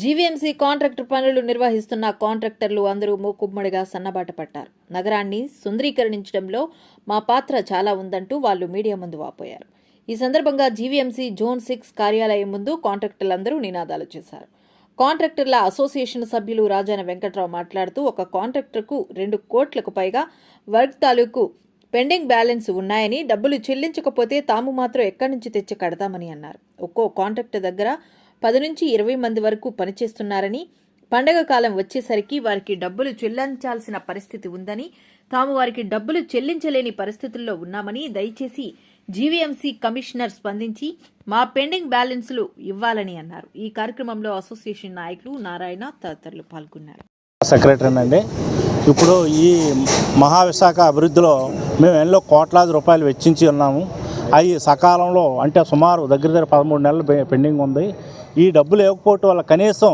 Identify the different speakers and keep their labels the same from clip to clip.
Speaker 1: GVMC contractor పనులు నిర్వహిస్తున్న కాంట్రాక్టర్లు అందరూ మూకుమ్మడిగా సన్నబాట పట్టారు నగరాన్ని సుందరీకరించడంలో మా పాత్ర చాలా ఉందంటూ వాళ్ళు మీడియా ముందు వాపోయారు. ఈ సందర్భంగా జీవీఎంసీ జోన్ సిక్స్ కార్యాలయం ముందు కాంట్రాక్టర్లందరూ నినాదాలు చేశారు. కాంట్రాక్టర్ల అసోసియేషన్ సభ్యులు రాజాన వెంకట్రావు మాట్లాడుతూ ఒక కాంట్రాక్టర్కు రెండు కోట్లకు పైగా వర్క్ తాలూకు పెండింగ్ బ్యాలెన్స్ ఉన్నాయని డబ్బులు చెల్లించకపోతే తాము మాత్రం ఎక్కడి నుంచి తెచ్చి కడతామని అన్నారు. ఒక్కో కాంట్రాక్టర్ దగ్గర పది నుంచి ఇరవై మంది వరకు పనిచేస్తున్నారని పండగ కాలం వచ్చేసరికి వారికి డబ్బులు చెల్లించాల్సిన పరిస్థితి ఉందని తాము వారికి డబ్బులు చెల్లించలేని పరిస్థితుల్లో ఉన్నామని దయచేసి జీవీఎంసీ కమిషనర్ స్పందించి మా పెండింగ్ బ్యాలెన్సులు ఇవ్వాలని అన్నారు. ఈ కార్యక్రమంలో అసోసియేషన్ నాయకులు నారాయణ తదితరులు పాల్గొన్నారు.
Speaker 2: సెక్రటరీ అండి ఇప్పుడు ఈ మహావిశాఖ అభివృద్ధిలో మేము ఎన్నో కోట్లాది రూపాయలు వెచ్చించి ఉన్నాము. అవి సకాలంలో అంటే సుమారు దగ్గర దగ్గర పదమూడు నెలలు పెండింగ్ ఉంది. ఈ డబ్బులు ఇవ్వకపోవటం వల్ల కనీసం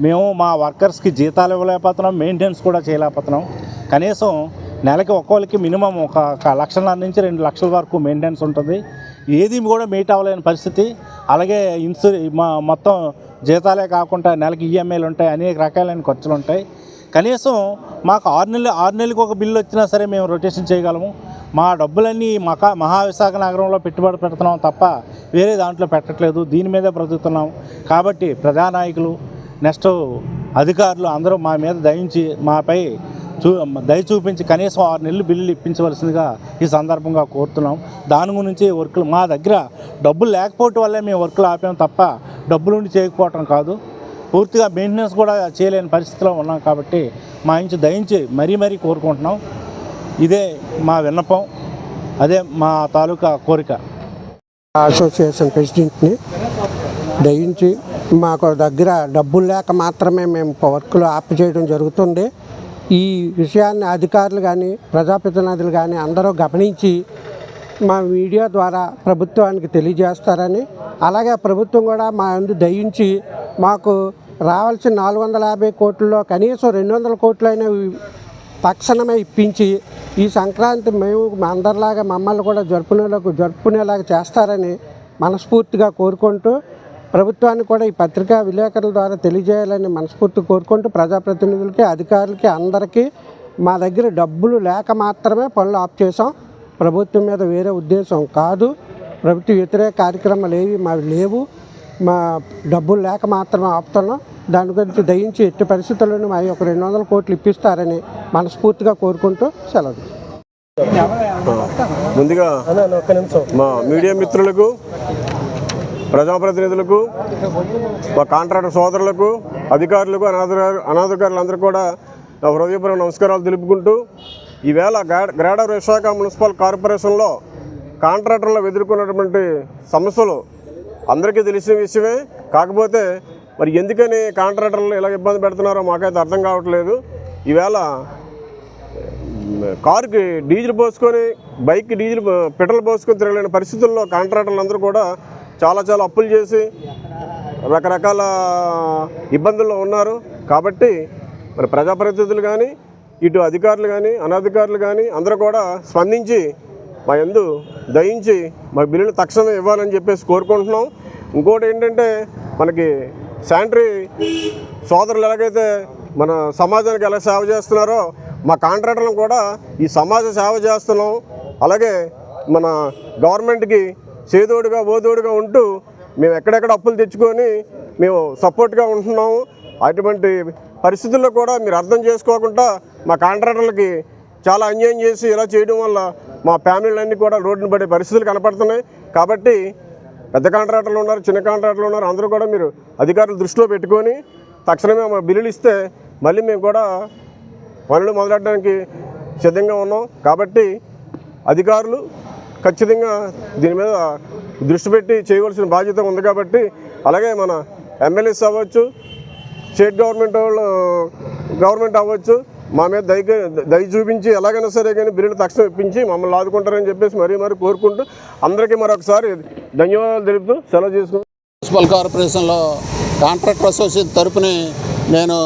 Speaker 2: మేము మా వర్కర్స్కి జీతాలు ఇవ్వలేకపోతున్నాం మెయింటెనెన్స్ కూడా చేయలేకపోతున్నాం. కనీసం నెలకి ఒక్కొక్కరికి మినిమం ఒక లక్షల లక్షన్నర నుంచి రెండు లక్షల వరకు మెయింటెనెన్స్ ఉంటుంది. ఏది కూడా మీట్ అవ్వలేని పరిస్థితి. అలాగే ఇన్సూ మా మొత్తం జీతాలే కాకుండా నెలకి ఈఎంఐలు ఉంటాయి అనేక రకాలైన ఖర్చులు ఉంటాయి కనీసం మాకు ఆరు నెలలు ఆరు నెలలకు ఒక బిల్లు వచ్చినా సరే మేము రొటేషన్ చేయగలము. మా డబ్బులన్నీ మకా మహావిశాఖ నగరంలో పెట్టుబడి పెడుతున్నాం తప్ప వేరే దాంట్లో పెట్టట్లేదు. దీని మీదే బ్రతుకుతున్నాం. కాబట్టి ప్రజానాయకులు నెక్స్ట్ అధికారులు అందరూ మా మీద దయించి మాపై చూ దయ చూపించి కనీసం ఆరు నెలలు బిల్లులు ఇప్పించవలసిందిగా ఈ సందర్భంగా కోరుతున్నాం. దాని గురించి వర్కులు మా దగ్గర డబ్బులు లేకపోవటం వల్లే మేము వర్కులు ఆపాం తప్ప డబ్బులు ఉండి చేయకపోవటం కాదు. పూర్తిగా మెయింటెనెన్స్ కూడా చేయలేని పరిస్థితిలో ఉన్నాం కాబట్టి మా ఇంచు దయించి మరీ మరీ కోరుకుంటున్నాం. ఇదే మా విన్నపం. అదే మా తాలూకా కోరిక.
Speaker 3: అసోసియేషన్ ప్రెసిడెంట్ని దయించి మాకు దగ్గర డబ్బులు లేక మాత్రమే మేము వర్క్లు ఆపు చేయడం జరుగుతుంది. ఈ విషయాన్ని అధికారులు కానీ ప్రజాప్రతినిధులు కానీ అందరూ గమనించి మా మీడియా ద్వారా ప్రభుత్వానికి తెలియజేస్తారని అలాగే ప్రభుత్వం కూడా మా అందు దయించి మాకు రావాల్సిన నాలుగు వందల యాభై కోట్లలో కనీసం రెండు వందల కోట్లైనా తక్షణమే ఇప్పించి ఈ సంక్రాంతి మేము మా అందరిలాగా మమ్మల్ని కూడా జరుపుకునేలాగా జరుపుకునేలాగా చేస్తారని మనస్ఫూర్తిగా కోరుకుంటూ ప్రభుత్వాన్ని కూడా ఈ పత్రికా విలేకరుల ద్వారా తెలియజేయాలని మనస్ఫూర్తి కోరుకుంటూ ప్రజాప్రతినిధులకి అధికారులకి అందరికీ మా దగ్గర డబ్బులు లేక మాత్రమే పనులు ఆఫ్ చేసాం ప్రభుత్వం మీద వేరే ఉద్దేశం కాదు. ప్రభుత్వ వ్యతిరేక కార్యక్రమాలు ఏవి మావి లేవు. మా డబ్బులు లేక మాత్రమే ఆపుతున్నాం. దాని గురించి దయించి ఎట్టి పరిస్థితుల్లోనూ మా యొక్క రెండు వందల కోట్లు ఇప్పిస్తారని మనస్ఫూర్తిగా కోరుకుంటూ సెలవు.
Speaker 4: ముందుగా మా మీడియా మిత్రులకు ప్రజాప్రతినిధులకు మా కాంట్రాక్టర్ సోదరులకు అధికారులకు అనాధికారు అనాధికారులందరూ కూడా హృదయపూర్వక నమస్కారాలు తెలుపుకుంటూ ఈవేళ గ్రా- గ్రేటర్ విశాఖ మున్సిపల్ కార్పొరేషన్లో కాంట్రాక్టర్లు ఎదుర్కొన్నటువంటి సమస్యలు అందరికీ తెలిసిన విషయమే. కాకపోతే మరి ఎందుకని కాంట్రాక్టర్లు ఇలా ఇబ్బంది పెడుతున్నారో మాకైతే అర్థం కావట్లేదు. ఈవేళ కారుకి డీజిల్ పోసుకొని బైక్కి డీజిల్ పెట్రోల్ పోసుకొని తిరగలేని పరిస్థితుల్లో కాంట్రాక్టర్లు అందరూ కూడా చాలా చాలా అప్పులు చేసి రకరకాల ఇబ్బందుల్లో ఉన్నారు. కాబట్టి మరి ప్రజాప్రతినిధులు కానీ ఇటు అధికారులు కానీ అనధికారులు కానీ అందరూ కూడా స్పందించి మా ఎందు దయించి మా బిల్లును తక్షణమే ఇవ్వాలని చెప్పేసి కోరుకుంటున్నాం. ఇంకోటి ఏంటంటే మనకి శానిటరీ సోదరులు ఎలాగైతే మన సమాజానికి ఎలా సేవ చేస్తున్నారో మా కాంట్రాక్టర్లను కూడా ఈ సమాజ సేవ చేస్తున్నాం. అలాగే మన గవర్నమెంట్కి చేదోడుగా ఓదోడుగా ఉంటూ మేము ఎక్కడెక్కడ అప్పులు తెచ్చుకొని మేము సపోర్ట్గా ఉంటున్నాము. అటువంటి పరిస్థితుల్లో కూడా మీరు అర్థం చేసుకోకుండా మా కాంట్రాక్టర్లకి చాలా అన్యాయం చేసి ఇలా చేయడం వల్ల మా ఫ్యామిలీలన్నీ కూడా రోడ్డున పడే పరిస్థితులు కనపడుతున్నాయి. కాబట్టి పెద్ద కాంట్రాక్టర్లు ఉన్నారు చిన్న కాంట్రాక్టర్లు ఉన్నారు. అందరూ కూడా మీరు అధికారులు దృష్టిలో పెట్టుకొని తక్షణమే మా బిల్లులు ఇస్తే మళ్ళీ మేము కూడా పనులు మొదలెట్టడానికి సిద్ధంగా ఉన్నాం. కాబట్టి అధికారులు ఖచ్చితంగా దీని మీద దృష్టి పెట్టి చేయవలసిన బాధ్యత ఉంది కాబట్టి అలాగే మన ఎమ్మెల్యేస్ అవ్వచ్చు స్టేట్ గవర్నమెంట్ వాళ్ళు గవర్నమెంట్ అవ్వచ్చు మా మీద దయ దయ చూపించి ఎలాగైనా సరే కానీ బిల్లుని తక్షణం ఇప్పించి మమ్మల్ని ఆదుకుంటారని చెప్పేసి మరీ మరీ కోరుకుంటూ అందరికీ మరొకసారి ధన్యవాదాలు తెలుపుతూ సెలవు చేసుకుంటాం
Speaker 5: మున్సిపల్ కార్పొరేషన్లో కాంట్రాక్టర్ అసోసియేషన్ తరపుని నేను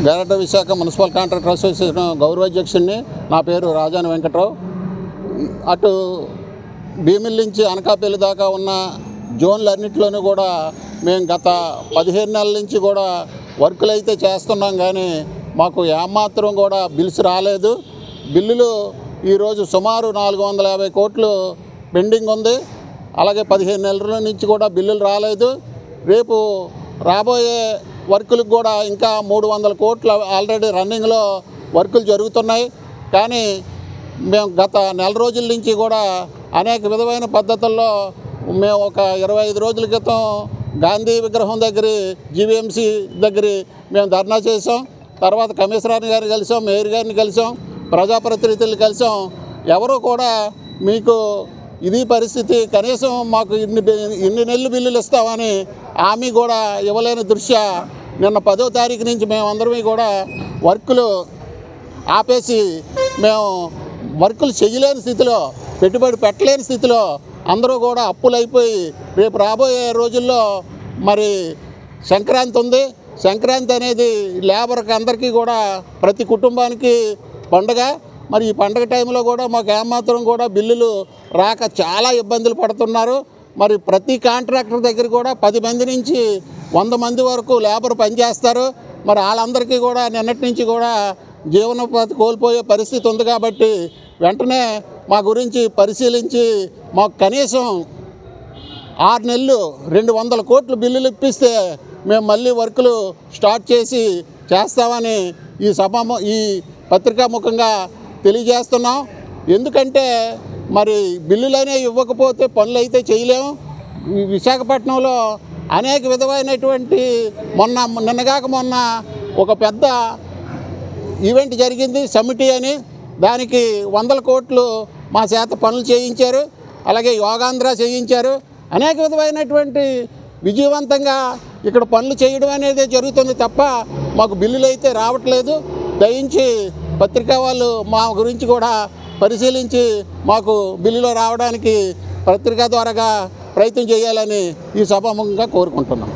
Speaker 5: గేరట విశాఖ మున్సిపల్ కాంట్రాక్టర్ అసోసియేషన్ గౌరవాధ్యక్షుడిని నా పేరు రాజాని వెంకట్రావు. అటు భీమిల్ నుంచి అనకాపల్లి దాకా ఉన్న జోన్లన్నింటిలోనూ కూడా మేము గత పదిహేను నెలల నుంచి కూడా వర్కులు అయితే చేస్తున్నాం కానీ మాకు ఏమాత్రం కూడా బిల్స్ రాలేదు. బిల్లులు ఈరోజు సుమారు నాలుగు వందల యాభై కోట్లు పెండింగ్ ఉంది. అలాగే పదిహేను నెలల నుంచి కూడా బిల్లులు రాలేదు. రేపు రాబోయే వర్కులకు కూడా ఇంకా మూడు వందల కోట్లు ఆల్రెడీ రన్నింగ్లో వర్కులు జరుగుతున్నాయి. కానీ మేము గత నెల రోజుల నుంచి కూడా అనేక విధమైన పద్ధతుల్లో మేము ఒక ఇరవై ఐదు రోజుల క్రితం గాంధీ విగ్రహం దగ్గర జీవీఎంసీ దగ్గర మేము ధర్నా చేసాం తర్వాత కమిషనర్ గారిని కలిసాం మేయర్ గారిని కలిసాం ప్రజాప్రతినిధులు కలిసాం. ఎవరు కూడా మీకు ఇది పరిస్థితి కనీసం మాకు ఇన్ని ఇన్ని నెలలు బిల్లులు ఇస్తామని హామీ కూడా ఇవ్వలేని దృష్ట్యా నిన్న పదో తారీఖు నుంచి మేమందరమీ కూడా వర్కులు ఆపేసి మేము వర్కులు చేయలేని స్థితిలో పెట్టుబడి పెట్టలేని స్థితిలో అందరూ కూడా అప్పులైపోయి రేపు రాబోయే రోజుల్లో మరి సంక్రాంతి ఉంది. సంక్రాంతి అనేది లేబర్కి అందరికీ కూడా ప్రతి కుటుంబానికి పండగ. మరి ఈ పండగ టైంలో కూడా మాకు ఏమాత్రం కూడా బిల్లులు రాక చాలా ఇబ్బందులు పడుతున్నారు. మరి ప్రతి కాంట్రాక్టర్ దగ్గర కూడా పది మంది నుంచి వంద మంది వరకు లేబర్ పనిచేస్తారు. మరి వాళ్ళందరికీ కూడా నిన్నటి నుంచి కూడా జీవనోపాధి కోల్పోయే పరిస్థితి ఉంది కాబట్టి వెంటనే మా గురించి పరిశీలించి మాకు కనీసం ఆరు నెలలు రెండు వందల కోట్లు బిల్లులు ఇప్పిస్తే మేము మళ్ళీ వర్కులు స్టార్ట్ చేసి చేస్తామని ఈ సభ ఈ పత్రికాముఖంగా తెలియజేస్తున్నాం. ఎందుకంటే మరి బిల్లులనే ఇవ్వకపోతే పనులు అయితే చేయలేము. ఈ విశాఖపట్నంలో అనేక విధమైనటువంటి మొన్న నిన్నగాక మొన్న ఒక పెద్ద ఈవెంట్ జరిగింది సమిటీ అని. దానికి వందల కోట్లు మా చేత పనులు చేయించారు. అలాగే యోగాంధ్ర చేయించారు. అనేక విధమైనటువంటి విజయవంతంగా ఇక్కడ పనులు చేయడం అనేది జరుగుతుంది తప్ప మాకు బిల్లులు అయితే రావట్లేదు. దయించి పత్రికా వాళ్ళు మా గురించి కూడా పరిశీలించి మాకు బిల్లులో రావడానికి పత్రికా ద్వారాగా ప్రయత్నం చేయాలని ఈ సభాముఖంగా కోరుకుంటున్నాం.